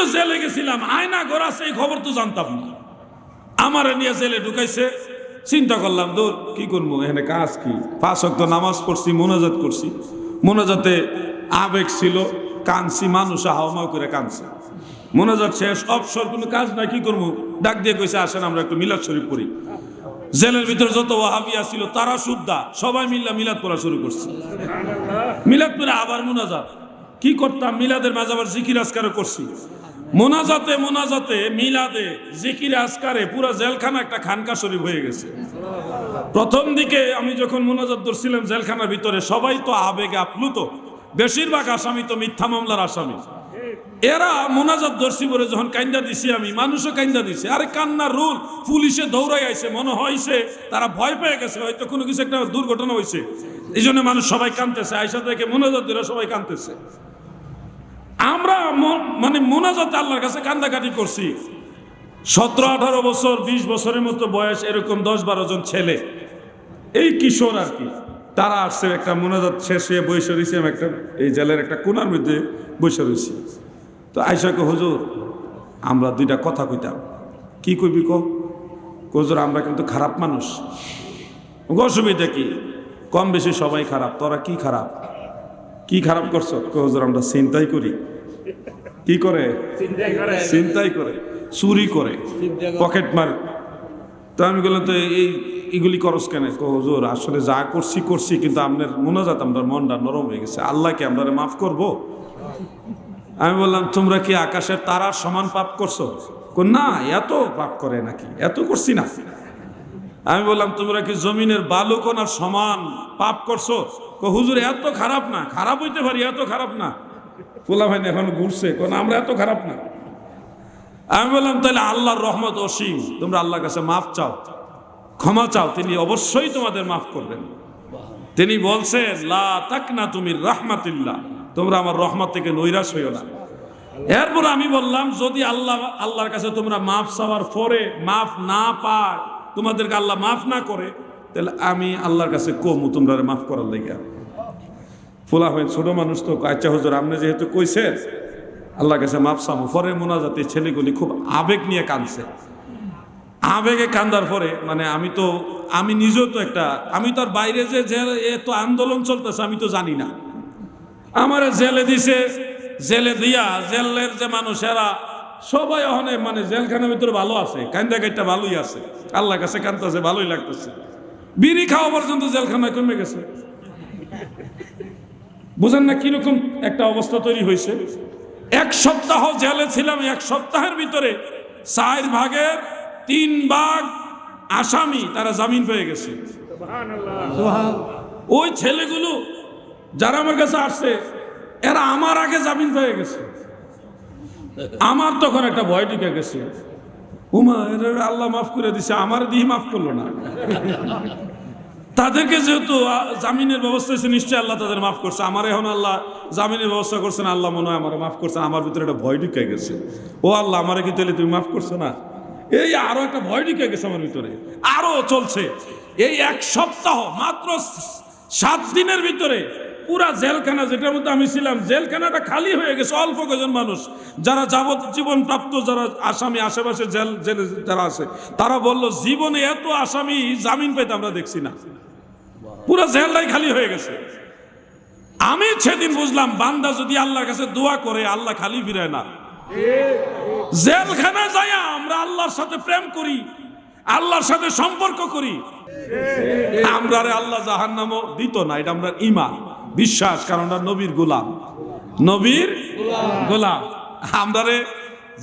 তো জেলে গেছিলাম। আয়না আছে, এই খবর তো জানতাম না। আমার নিয়ে জেলে ঢুকাইছে। চিন্তা করলাম, দূর, কি করব? এখানে কাজ কি? পাঁচ অক্ত নামাজ পড়ছি, মোনাজাত করছি। মোনাজাতে আবেগ ছিল কানছি মানুষ হাওয়া করে কানছে মোনাজাত শেষ, অবসর, কোনো কাজ নাই, কি করব? ডাক দিয়ে কইছে, আসেন, আমরা একটু মিলাদ শরীফ পড়ি। জেলের ভিতরে যত ওয়াহাবিয়া ছিল, তারা শুদ্ধা, সবাই মিল্লা মিলাদ পড়া শুরু করছে। মিলাদ পরে আবার মোনাজাত। কি করতাম? মিলাদের মাঝে আবার জিকির আজকারও করছি। মোনাজাতে মোনাজাতে, মিলাদে, জিকির আজকারে পুরা জেলখানা একটা খানকা শরীফ হয়ে গেছে। প্রথম দিকে আমি যখন মোনাজাত ধরছিলাম জেলখানার ভিতরে, সবাই তো আবেগে আপ্লুত। বেশিরভাগ আসামি তো মিথ্যা মামলার আসামি। এরা মোনাজাত ধরছি বলে যখন কান্দা দিছি আমি, মানুষও কান্দা দিছে। আরে কান্নার রুল, পুলিশে দৌড়াই আইছে, মনে হয়েছে তারা ভয় পেয়ে গেছে, হয়তো কোনো কিছু একটা দুর্ঘটনা হয়েছে এই জন্য মানুষ সবাই কানতেছে আইসা থেকে মোনাজাত দিলে সবাই কানতেছে। আমরা মানে মোনাজাতে আল্লাহর কাছে কান্দাকাটি করছি। সতেরো, আঠারো বছর, বিশ বছরের মতো বয়স এরকম দশ বারো জন ছেলে। এই কিশোর আর কি, তারা আসছে, একটা মোনাজাত শেষ হয়ে বসে রয়েছে একটা এই জেলের একটা কোনার মধ্যে বসে রয়েছি তো আয়সাকে হুজুর, আমরা দুইটা কথা কইতাম। কি কইবি কো হুজুর, আমরা কিন্তু খারাপ মানুষ। অসুবিধা কি? কম বেশি সবাই খারাপ, তোরা কি খারাপ? কি খারাপ করছ? কো হুজুর, আমরা চিন্তাই করি। কি করে? চিন্তাই করে। চুরি করে। পকেট মার। তো আমি বললাম তো এই এগুলি করস কেন? হুজুর আসলে যা করছি করছি কিন্তু আপনার মোনাজাত আমরা মনটা নরম হয়ে গেছে। আল্লাহকে আমরা মাফ করব? আমি বললাম তোমরা কি আকাশের তারার সমান পাপ করছ? না এত পাপ করে নাকি? এত করছি না। আমি বললাম তোমরা কি জমিনের বালুকোনার সমান পাপ করছ? কো, হুজুর এত খারাপ না। খারাপ হইতে পারি এত খারাপ না। পোলা ভাই এখন ঘুরছে কোন আমরা এত খারাপ না। আমি বললাম, তাহলে আল্লাহর রহমত অসীম। তোমরা আল্লাহর কাছে মাফ চাও, ক্ষমা চাও। তিনি অবশ্যই তোমাদের মাফ করবেন। তিনি বলছেন, লা তাকনা তুমি রাহমাতিল্লাহ। তোমরা আমার রহমত থেকে নৈরাশ হইও না। এরপর আমি বললাম, যদি আল্লাহ, আল্লাহর কাছে তোমরা মাফ চাওয়ার পরে মাফ না পায়, তোমাদেরকে আল্লাহ মাফ না করে, তাহলে আমি আল্লাহর কাছে কমু, তোমরা মাফ করার লেগে। ফুলা হয়ে ছোট মানুষ তো আচ্ছা হুজুর, আপনি যেহেতু কইছেন আল্লাহ কাছে মাফ চামু পরে মোনাজাতে ছেলেগুলি খুব আবেগ নিয়ে কাঁদছে। আবেগে কান্দার পরে মানে আমি তো, আমি নিজেও তো একটা, আমি তো আর বাইরে যে যে এত আন্দোলন চলতেছে, আমি তো জানি না। আমার জেলে দিছে, জেলে দিয়া জেলের যে মানুষেরা, সবাই ওখানে মানে জেলখানার ভিতরে ভালো আছে, কান্দা কাইটা ভালোই আছে। আল্লাহর কাছে কান্দতেছে ভালোই লাগতেছে। বিড়ি খাওয়া পর্যন্ত জেলখানায় কমে গেছে। বুঝেন না কীরকম একটা অবস্থা তৈরি হয়েছে? এক সপ্তাহ জেলে ছিলাম এক সপ্তাহের ভিতরে চার ভাগের তিন ভাগ আসামি তারা জামিন পেয়ে গেছে। ওই ছেলেগুলো যারা আমার কাছে আসছে এরা আমার আগে জামিন পেয়ে গেছে। আমার তখন একটা ভয় ঢুকে গেছে। উমা এরা আল্লাহ মাফ করে দিছে আমার দিয়ে মাফ করল না। তাদেরকে যেহেতু জামিনের ব্যবস্থা হয়েছে, নিশ্চয়ই আল্লাহ তাদের মাফ করছে। আমার এখন আল্লাহ জামিনের ব্যবস্থা করছেন আল্লাহ মনে হয় আমার মাফ করছে, আমার ভিতরে একটা ভয় ঢুকে গেছে। ও আল্লাহ, আমারে কি তাহলে তুমি মাফ করছ না? এই আরও একটা ভয় ঢুকে গেছে আমার ভিতরে। আরও চলছে। এই এক সপ্তাহ, মাত্র সাত দিনের ভিতরে পুরা জেলখানা, যেটার মধ্যে আমি ছিলাম, জেলখানাটা খালি হয়ে গেছে, অল্প কজন মানুষ। যারা যাবজ্জীবন প্রাপ্ত, যারা আসামি, আশেপাশে জেল, জেলে যারা আছে, তারা বলল, জীবনে এত আসামি জামিন পেতে আমরা দেখছি না। পুরো জেলটাই খালি হয়ে গেছে। আমি সেদিন বুঝলাম, বান্দা যদি আল্লাহর কাছে দোয়া করে, আল্লাহ খালি ফিরায় না। জেলখানায় যাই আমরা আল্লাহর সাথে প্রেম করি, আল্লাহর সাথে সম্পর্ক করি। আমরা আল্লাহ জাহান নামও দিত না, এটা আমরা ইমান বিশ্বাস, কারণ আমরা নবীর গোলাম। নবীর গোলাম। আমরা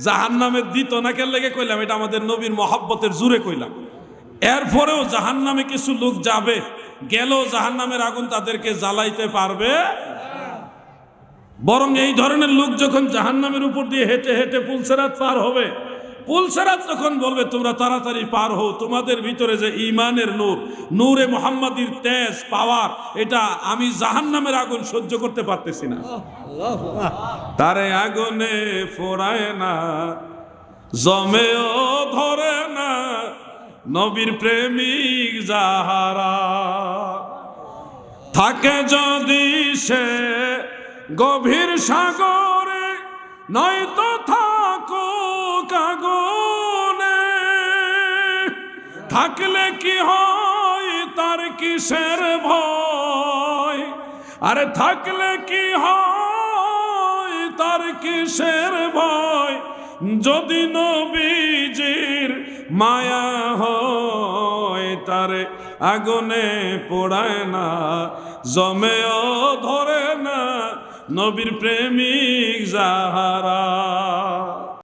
জাহান নামে দিত না, কেন লেগে কইলাম, এটা আমাদের নবীর মহাব্বতের জুড়ে কইলাম। এরপরেও জাহান নামে কিছু লোক যাবে গেলেও জাহান নামের আগুন তাদেরকে জ্বালাইতে পারবে? বরং এই ধরনের লোক যখন জাহান নামের উপর দিয়ে হেঁটে হেঁটে পুলসেরাত পার হবে পুলসেরাত যখন বলবে, তোমরা তাড়াতাড়ি পার হও, তোমাদের ভিতরে যে ইমানের নূর, নূরে মোহাম্মদীর তেজ, পাওয়ার, এটা আমি জাহান নামের আগুন সহ্য করতে পারতেছি না। তারে আগুনে ফোরায় না, জমেও ধরে না নবীর প্রেমিক যাহারা থাকে যদি সে গভীর সাগরে, নয়তো থাকো কাগনে থাকলে কি হয় তার কিসের ভয়? আরে থাকলে কি হয় তার কিসের ভয়? যদি নবীজির মায়া হয় তারে আগুনে পোড়ায় না জমেও ধরে না নবীর প্রেমিক যাহারা।